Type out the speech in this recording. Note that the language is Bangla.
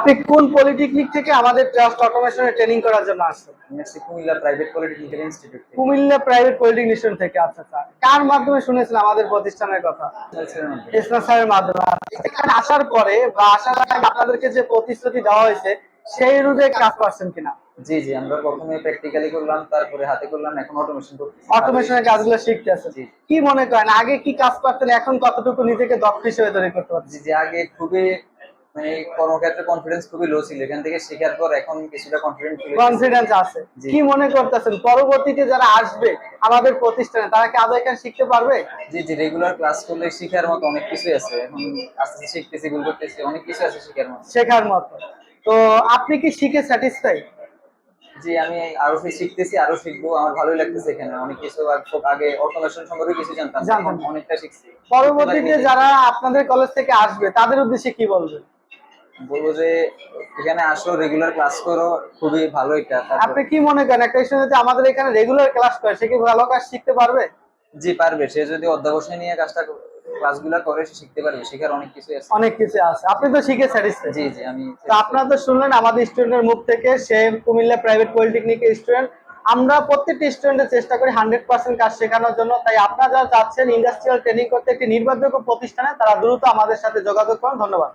আপনি কোন পলিটেকনিক থেকে আমাদের ট্রাস্ট অটোমেশনে ট্রেনিং করার জন্য আসছেন? Comilla private polytechnical institute Comilla private polytechnician থেকে আচ্ছা আচ্ছা। কার মাধ্যমে শুনেছেন আমাদের প্রতিষ্ঠানের কথা? ইসলাম স্যারের মাধ্যমে। এখানে আসার পরে বা আসার আগে আপনাদেরকে যে প্রতিশ্রুতি দেওয়া হয়েছে সেই রুটে কাজ করছেন কিনা? জি জি আমরা প্রথমে প্র্যাকটিক্যালি করলাম তারপরে হাতে করলাম এখন অটোমেশন করছি অটোমেশনের কাজগুলো শিখতে আছেন জি। কি মনে করেন আগে কি কাজ করতেন এখন কতটুকু নিজেকে দক্ষ হিসেবে তৈরি করতে পারছেন? জি আগে খুবই মানে কর্মক্ষেত্রে কনফিডেন্স খুবই লো ছিল। এখান থেকে শেখার পর এখন কিছুটা কনফিডেন্ট কনফিডেন্স আছে। কি মনে করতেছেন? পরবর্তীতে যারা আসবে আমাদের প্রতিষ্ঠানে তারা কি আদৌ এখানে শিখতে পারবে? জি জি রেগুলার ক্লাস করলে শেখার মতো অনেক কিছু আছে। এখন আস্তে আস্তে শিখতেছি ভুল করতেছি অনেক কিছু আছে শেখার মতো। শেখার মতো। তো আপনি কি শিখে স্যাটিসফাই জি আমি আরও শিখতেছি আরও শিখব। আমার ভালোই লাগতেছে এখানে। অনেক কিছু আগে অটোমেশন সম্পর্কে কিছু জানতাম। অনেকটা শিখছি। পরবর্তীতে যারা আপনাদের কলেজ থেকে আসবে তাদের উদ্দেশ্যে কি বলবেন? বলব যে এখানে আসো রেগুলার ক্লাস করো খুবই ভালো এটা। আপনি কি মনে করেন? একটা স্টুডেন্ট যদি আমাদের এখানে রেগুলার ক্লাস করে সে কি ভালো কাজ শিখতে পারবে? জি পারবে। সে যদি অধ্যাবসায় নিয়ে কাজটা ক্লাসগুলো করে সে শিখতে পারবে। শেখার অনেক কিছু আছে। অনেক কিছু আছে। আপনি তো শিখে স্যাটিসফাই জি জি আমি তো আপনারা তো শুনলেন আমাদের স্টুডেন্টের মুখ থেকে সে কুমিল্লা প্রাইভেট পলিটেকনিকের স্টুডেন্ট আমরা প্রত্যেকটি স্টুডেন্টের চেষ্টা করি হান্ড্রেড পার্সেন্ট কাজ শেখানোর জন্য। তাই আপনারা যারা চাচ্ছেন ইন্ডাস্ট্রিয়াল ট্রেনিং করতে একটি নির্ভরযোগ্য প্রতিষ্ঠানে তারা দ্রুত আমাদের সাথে যোগাযোগ করুন। ধন্যবাদ।